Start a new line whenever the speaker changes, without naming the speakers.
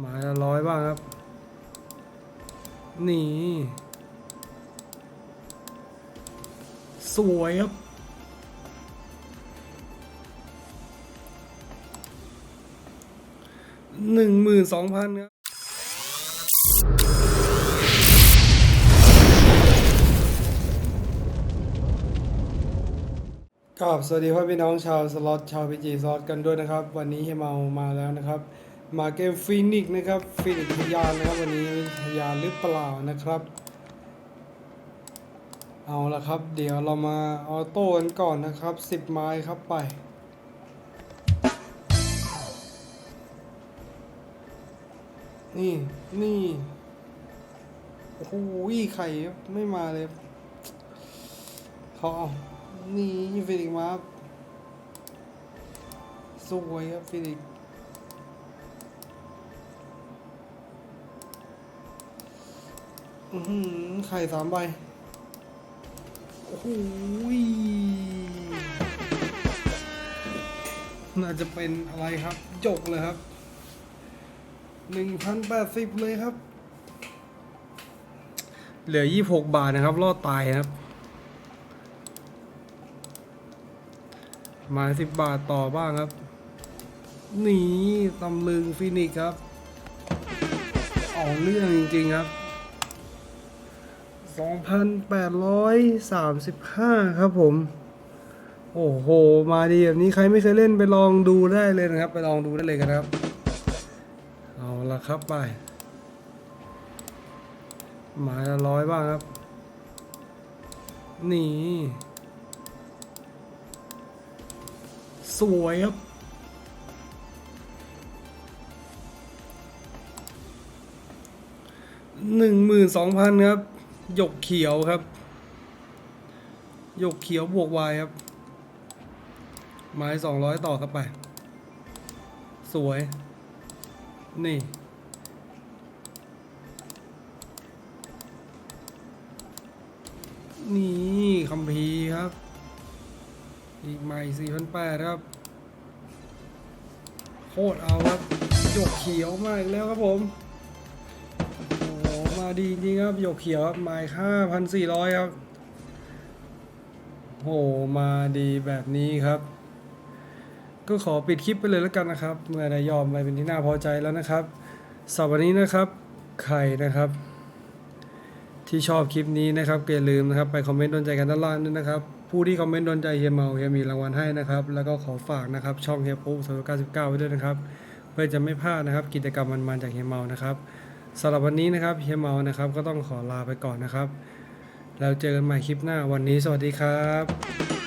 หมายละร้อยบ้างครับ นี่ สวยครับหนึ่งหมื่นสองพันครับครับสวัสดีพ่อพี่น้องชาวสล็อตชาวพีจีสล็อตกันด้วยนะครับ วันนี้เฮยเมามาแล้วนะครับ มาเกมฟีนิกนะครับฟีนิกพยานนะครับวันนี้พยานหรือเปล่านะครับ เอาละครับ เดี๋ยวเรามาออโต้กันก่อนนะครับ 10 ไม้ครับไปนี่นี่โอ้โหไข่ไม่มาเลยเขาเอานี่ฟิลิกมาบสวยครับฟิลิก อือไข่สามใบ โอ้โหยน่าจะเป็นอะไรครับ จกเลยครับ หนึ่งพันแปดสิบเลยครับ เหลือยี่หกบาทนะครับ รอดตายครับ มาสิบบาทต่อบ้างครับ นี่ตำลึงฟินิกครับเอาเรื่องจริงๆครับ 2,835 ครับผม โอ้โห มาดีแบบนี้ใครไม่เคยเล่นไปลองดูได้เลยนะครับ ไปลองดูได้เลยกันครับ เอาละครับไป หมายละร้อยบ้างครับ นี่ สวยครับหนึ่งหมื่นสองพันครับ หยกเขียวครับ หยกเขียวบวกวายครับ ไม้สองร้อยต่อครับไป สวย นี่ นี่คัมภีร์ครับ อีกใหม่สี่พันแปดครับ โคตรเอาครับ หยกเขียวมากแล้วครับผม มาดีจริงครับหยกเขียวครับไม้ห้าพันสี่ร้อยครับโหมาดีแบบนี้ครับ ก็ขอปิดคลิปไปเลยแล้วกันนะครับ เมื่อได้ยอมไปเป็นที่น่าพอใจแล้วนะครับสำหรับวันนี้นะครับใครนะครับ ที่ชอบคลิปนี้นะครับก็อย่าลืมนะครับไปคอมเมนต์โดนใจกันด้านล่างด้วยนะครับ ผู้ที่คอมเมนต์โดนใจเฮียเมาเฮียมีรางวัลให้นะครับ แล้วก็ขอฝากนะครับ ช่องเฮียปุ๊สองเก้าสิบเก้าไว้ด้วยนะครับ เพื่อจะไม่พลาดนะครับ กิจกรรมมันๆจากเฮียเมานะครับ สำหรับวันนี้นะครับเฮียเมานะครับ ก็ต้องขอลาไปก่อนนะครับ แล้วเจอกันใหม่คลิปหน้าวันนี้สวัสดีครับ